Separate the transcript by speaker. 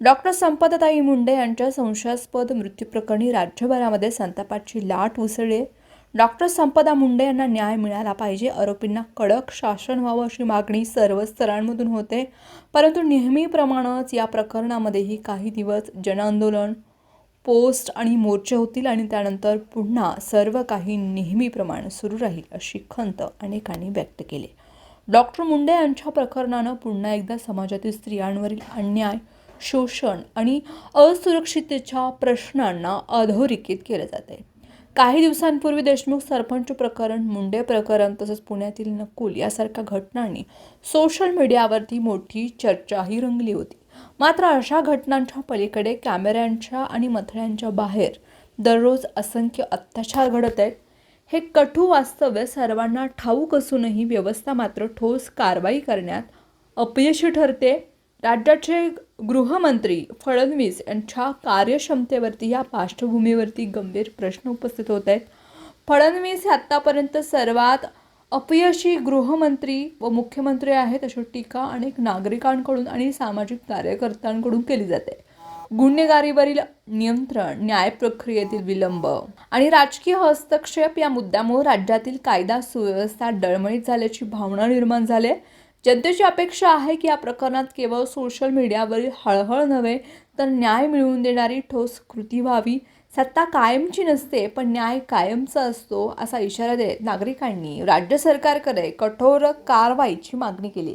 Speaker 1: Doctor संपदाताई Munde यांच्या संशयास्पद मृत्यूप्रकरणी राज्यभरामध्ये संतापाची लाट उसळली. डॉक्टर संपदा मुंडे यांना न्याय मिळाला पाहिजे आरोपींना कडक शासन व्हावं अशी मागणी सर्व स्तरांमधून होते. परंतु नेहमीप्रमाणेच या प्रकरणामध्येही काही दिवस जनआंदोलन पोस्ट आणि मोर्चे होतील आणि त्यानंतर पुन्हा सर्व काही नेहमीप्रमाणे सुरू राहील अशी खंत अनेकांनी व्यक्त केली. डॉक्टर मुंडे यांच्या प्रकरणानं पुन्हा एकदा समाजातील स्त्रियांवरील अन्याय शोषण आणि असुरक्षिततेच्या प्रश्नांना अधोरेखित केलं जात आहे काही दिवसांपूर्वी देशमुख सरपंच प्रकरण मुंडे प्रकरण तसंच पुण्यातील नकुल यासारख्या घटनांनी सोशल मीडियावरती मोठी चर्चाही रंगली होती. मात्र अशा घटनांच्या पलीकडे कॅमेऱ्यांच्या आणि मथळ्यांच्या बाहेर दररोज असंख्य अत्याचार घडत आहेत. हे कठू वास्तव्य सर्वांना ठाऊक असूनही व्यवस्था मात्र ठोस कारवाई करण्यात अपयशी ठरते. राज्याचे गृहमंत्री फडणवीस यांच्या कार्यक्षमतेवरती या पार्श्वभूमीवरती गंभीर प्रश्न उपस्थित होत आहेत फडणवीस हे आत्तापर्यंत सर्वात अपयशी गृहमंत्री व मुख्यमंत्री आहेत अशी टीका अनेक नागरिकांकडून आणि सामाजिक कार्यकर्त्यांकडून केली जाते गुन्हेगारीवरील नियंत्रण न्याय प्रक्रियेतील विलंब आणि राजकीय हस्तक्षेप या मुद्द्यामुळे राज्यातील कायदा सुव्यवस्था डळमळीत झाल्याची भावना निर्माण झाली आहे. जनतेची अपेक्षा आहे की या प्रकरणात केवळ सोशल मीडियावरील हळहळ नव्हे तर न्याय मिळवून देणारी ठोस कृती व्हावी. सत्ता कायमची नसते पण न्याय कायमचा असतो असा इशारा देत नागरिकांनी राज्य सरकारकडे कठोर कारवाईची मागणी केली.